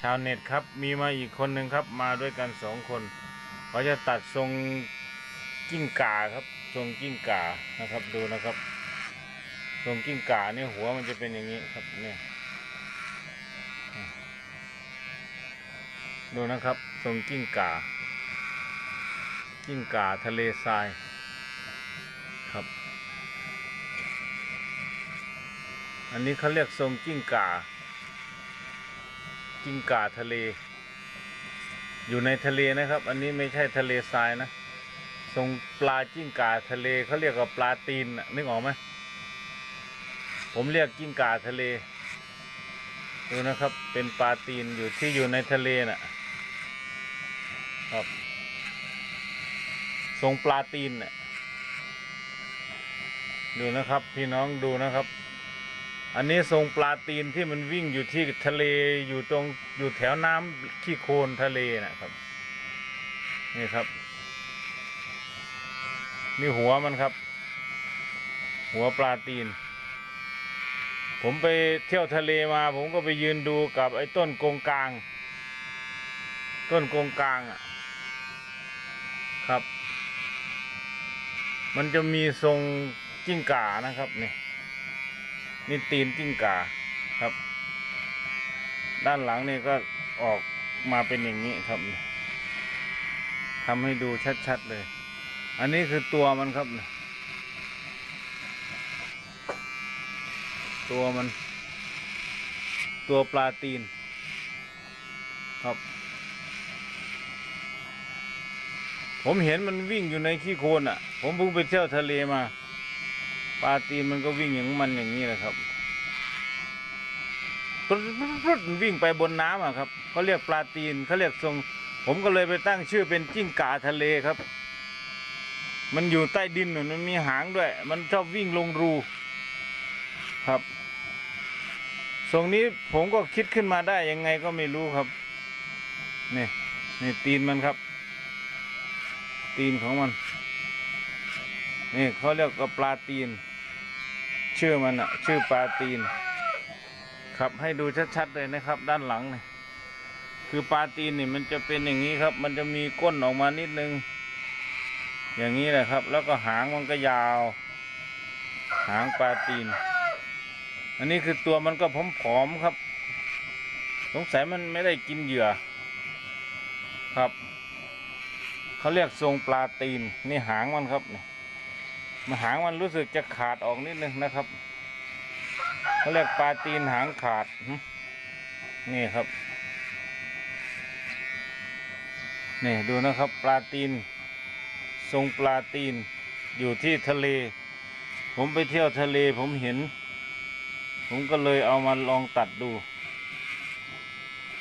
ชาวเน็ตครับ มีมาอีกคนหนึ่งครับ มาด้วยกันสองคนเขาจะตัดทรงกิ้งก่าครับ ทรงกิ้งก่านะครับดูนะครับ ทรงกิ้งก่าเนี่ยหัวมันจะเป็นอย่างนี้ครับเนี่ยดูนะครับ ทรงกิ้งก่า กิ้งก่าทะเลทรายครับ อันนี้เขาเรียกทรงกิ้งก่า กิ้งก่าทะเล อยู่ในทะเลนะครับ อันนี้ไม่ใช่ทะเลทรายนะ ทรงปลากิ้งก่าทะเลเขาเรียกว่าปลาตีนนึกออกไหมผมเรียกกิ้งก่าทะเล ดูนะครับ เป็นปลาตีนอยู่ที่อยู่ในทะเลน่ะครับ ทรงปลาตีนน่ะดูนะครับ พี่น้องดูนะครับ อันนี้ทรงปลาตีนที่มันวิ่งอยู่ที่ทะเลอยู่ตรงอยู่แถวน้ำขี้โคลนทะเลนะครับนี่ครับ นี่หัวมันครับ หัวปลาตีน ผมไปเที่ยวทะเลมา ผมก็ไปยืนดูกับไอ้ต้นกงกลาง ต้นกงกลางอะ ครับ มันจะมีทรงจิ้งก่านะครับนี่ นี่ตีนจิ้งก่าครับ ด้านหลังนี่ก็ออกมาเป็นอย่างนี้ครับทำให้ดูชัดๆเลย อันนี้คือตัวมันครับ ตัวมัน ตัวปลาตีน ครับ ผมเห็นมันวิ่งอยู่ในขี้โคลนอะ ผมเพิ่งไปเที่ยวทะเลมา ปลาตีนมันก็วิ่งอย่างมันอย่างนี้แหละครับปรุดรุดวิ่งไปบนน้ำอะครับเขาเรียกปลาตีนเขาเรียกทรง ผมก็เลยไปตั้งชื่อเป็นจิ้งก่าทะเลครับ มันอยู่ใต้ดินหนุนมันมีหางด้วย มันชอบวิ่งลงรูครับทรงนี้ผมก็คิดขึ้นมาได้ยังไงก็ไม่รู้ครับนี่นี่ตีนมันครับ ตีนของมัน นี่เขาเรียกว่าปลาตีน ชื่อมันอะชื่อปลาตีน ครับให้ดูชัดๆเลยนะครับ ด้านหลังเนี่ยคือปลาตีนนี่มันจะเป็นอย่างนี้ครับ มันจะมีก้นออกมานิดนึง อย่างนี้แหละครับ แล้วก็หางมันก็ยาว หางปลาตีน อันนี้คือตัวมันก็ผอมๆครับ สงสัยมันไม่ได้กินเหยื่อ ครับเขาเรียกทรงปลาตีน นี่หางมันครับนี่ มันหางมันรู้สึกจะขาดออกนิดนึงนะครับเขาเรียกปลาตีนหางขาดนี่ครับนี่ดูนะครับปลาตีน ทรงปลาตีนอยู่ที่ทะเล ผมไปเที่ยวทะเลผมเห็น ผมก็เลยเอามาลองตัดดู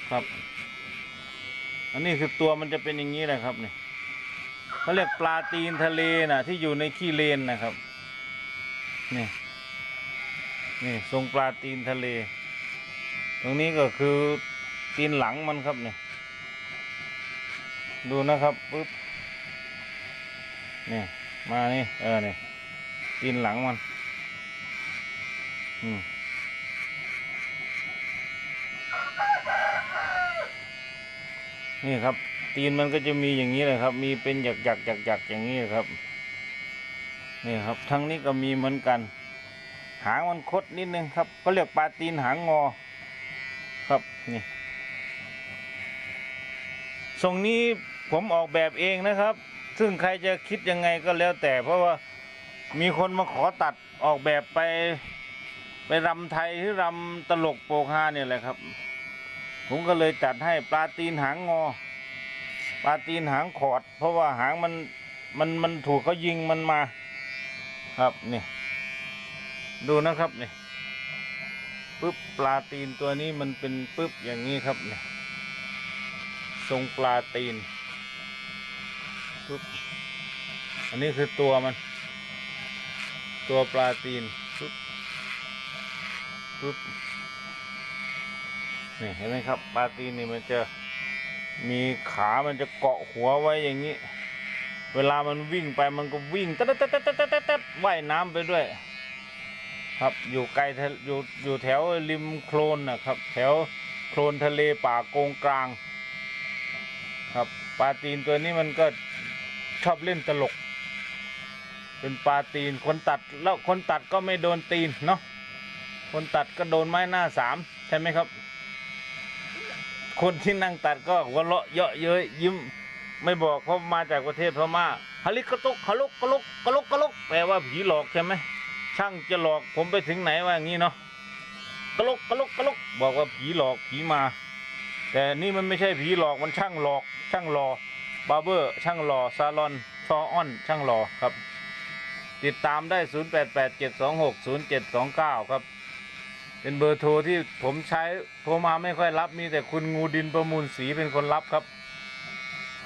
ครับ อันนี้คือตัวมันจะเป็นอย่างนี้แหละครับเนี่ย เขาเรียกปลาตีนทะเลนะที่อยู่ในขี้เลนนะครับ นี่ นี่ทรงปลาตีนทะเล ตรงนี้ก็คือตีนหลังมันครับนี่ดูนะครับปึ๊บนี่มานี่เออนี่ตีนหลังมันอืมนี่ครับ ตีนมันก็จะมีอย่างนี้เลยครับ มีเป็นหยักหยักหยักหยักอย่างนี้ครับนี่ครับ ทั้งนี้ก็มีเหมือนกัน หางมันคดนิดนึงครับเขาเรียกปลาตีนหางงอ ครับนี่ทรงนี้ผมออกแบบเองนะครับ ซึ่งใครจะคิดยังไงก็แล้วแต่ เพราะว่ามีคนมาขอตัดออกแบบไป ไปรำไทยหรือรำตลกโปกฮาเนี่ยแหละครับ ผมก็เลยจัดให้ปลาตีนหางงอ ปลาตีนหางขอด เพราะว่าหางมันมันมันถูกเขายิงมันมา ครับนี่ดูนะครับนี่ปึ๊บปลาตีนตัวนี้มันเป็นปึ๊บอย่างนี้ครับนี่ทรงปลาตีนปึ๊บอันนี้คือตัวมัน ตัวปลาตีนปึ๊บปึ๊บนี่เห็นไหมครับ ปลาตีนนี่มันจะ มีขามันจะเกาะหัวไว้อย่างนี้ เวลามันวิ่งไปมันก็วิ่งตัดตัดตัดตัดตัดตัดว่ายน้ำไปด้วย ครับอยู่ไกลอยู่อยู่แถวริมโคลนนะครับ แถวโคลนทะเลป่าโกงกลาง ครับปลาตีนตัวนี้มันก็ชอบเล่นตลก เป็นปลาตีนคนตัดแล้วคนตัดก็ไม่โดนตีนเนาะคนตัดก็โดนไม้หน้าสามใช่ไหมครับ คนที่นั่งตัดก็หัวเราะเยาะเย้ยยิ้มไม่บอกเพราะมาจากประเทศพม่าฮาลิกะตุกฮาลุกกะลุกกะลุกกะลุกแปลว่าผีหลอกใช่ไหมช่างจะหลอกผมไปถึงไหนว่าอย่างนี้เนาะกะลุกกะลุกกะลุกบอกว่าผีหลอกผีมา แต่นี่มันไม่ใช่ผีหลอกมันช่างหลอก ช่างหลอบาร์เบอร์ ช่างหล่อซาลอนชอออน ช่างหล่อครับ ติดตามได้ 0887260729 ครับ เป็นเบอร์โทรที่ผมใช้โทรมาไม่ค่อยรับ มีแต่คุณงูดินประมูลสีเป็นคนรับครับ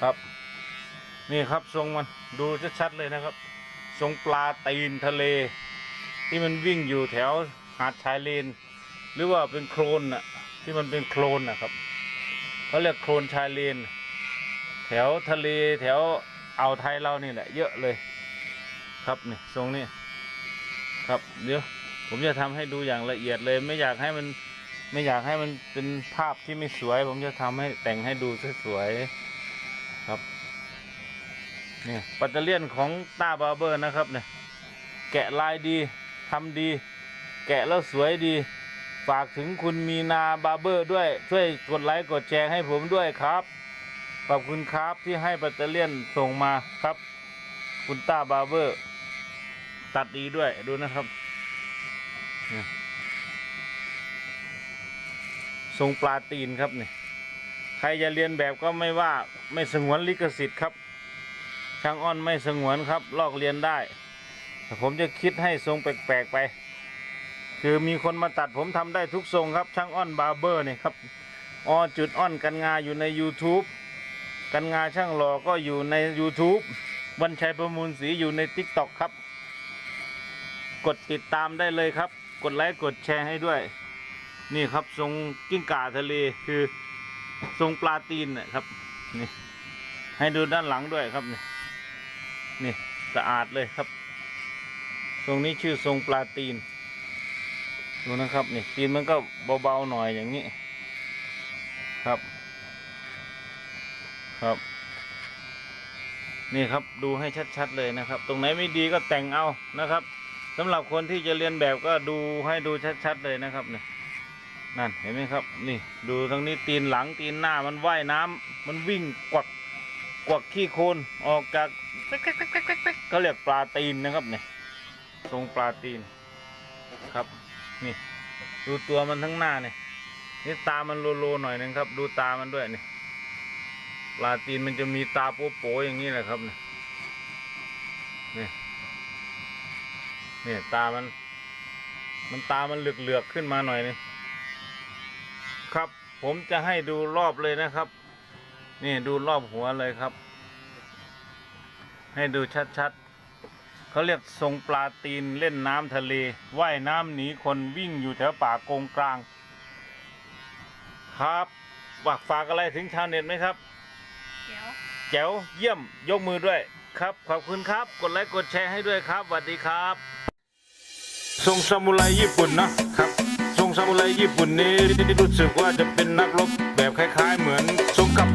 ครับ นี่ครับทรงมันดูชัดๆเลยนะครับ ทรงปลาตีนทะเล ที่มันวิ่งอยู่แถวหาดชายเลน หรือว่าเป็นโคลนน่ะ ที่มันเป็นโคลนนะครับเขาเรียกโคลนชายเลน แถวทะเลแถวอ่าวไทยเรานี่แหละเยอะเลย ครับนี่ทรงนี้ครับเดี๋ยว ผมจะทำให้ดูอย่างละเอียดเลย ไม่อยากให้มันไม่อยากให้มันเป็นภาพที่ไม่สวย ผมจะทำให้แต่งให้ดูสวยๆครับนี่ปัตเตอร์เลียนของต้าบาร์เบอร์นะครับเนี่ยแกะลายดีทำดี แกะแล้วสวยดี ฝากถึงคุณมีนาบาร์เบอร์ด้วย ช่วยกดไลค์กดแชร์ให้ผมด้วยครับขอบคุณครับที่ให้ปัตเตอร์เลียนส่งมาครับ คุณต้าบาร์เบอร์ ตัดดีด้วยดูนะครับ ทรงปลาตีนครับเนี่ยใครจะเรียนแบบก็ไม่ว่าไม่สงวนลิขสิทธิ์ครับ ช่างอ้อนไม่สงวนครับ ลอกเรียนได้แต่ผมจะคิดให้ทรงแปลกๆไป คือมีคนมาตัดผมทำได้ทุกทรงครับ ช่างอ้อนบาร์เบอร์นี่ครับออจุดอ้อนกันงาอยู่ใน YouTube กันงาช่างหล่อก็อยู่ใน YouTube วันชัยประมูลสีอยู่ใน t ิ k t o k ครับ กดติดตามได้เลยครับ กดไลค์กดแชร์ให้ด้วย นี่ครับทรงกิ้งก่าทะเลคือทรงปลาตีนนะครับนี่ให้ดูด้านหลังด้วยครับนี่นี่สะอาดเลยครับตรงนี้ชื่อทรงปลาตีนดูนะครับนี่ตีนมันก็เบาๆหน่อยอย่างนี้ครับ ครับ นี่ครับดูให้ชัด ๆ เลยนะครับ ตรงไหนไม่ดีก็แต่งเอานะครับ สำหรับคนที่จะเรียนแบบก็ดูให้ดูชัดๆเลยนะครับเนี่ยนั่นเห็นไหมครับ นี่ดูทางนี้ตีนหลังตีนหน้ามันว่ายน้ำมันวิ่งกวักกวักขี้โคลนออกจากเขาเรียกปลาตีนนะครับเนี่ยทรงปลาตีนครับนี่ดูตัวมันทั้งหน้าเนี่ยนี่ตามันโลๆหน่อยหนึงครับ ดูตามันด้วยนี่ปลาตีนมันจะมีตาโป๊ะๆอย่างนี้แหละครับเนี่ย เนี่ยตามัน มันตามันเหลือกๆขึ้นมาหน่อยนึงครับ ผมจะให้ดูรอบเลยนะครับ นี่ดูรอบหัวเลยครับ ให้ดูชัดๆเขาเรียกทรงปลาตีนเล่นน้ำทะเลว่ายน้ำหนีคนวิ่งอยู่แถวป่าโกงกลาง ครับฝากฝากอะไรถึงชาวเน็ตไหมครับเดี๋ยวแจ๋วเยี่ยมยกมือด้วยครับ ขอบคุณครับ กดไลค์กดแชร์ให้ด้วยครับสวัสดีครับ ทรงซามูไรญี่ปุ่นนะครับทรงซามูไรญี่ปุ่นนี้รู้สึกว่าจะเป็นนักรบแบบคล้าย ๆ เหมือนทรงกับ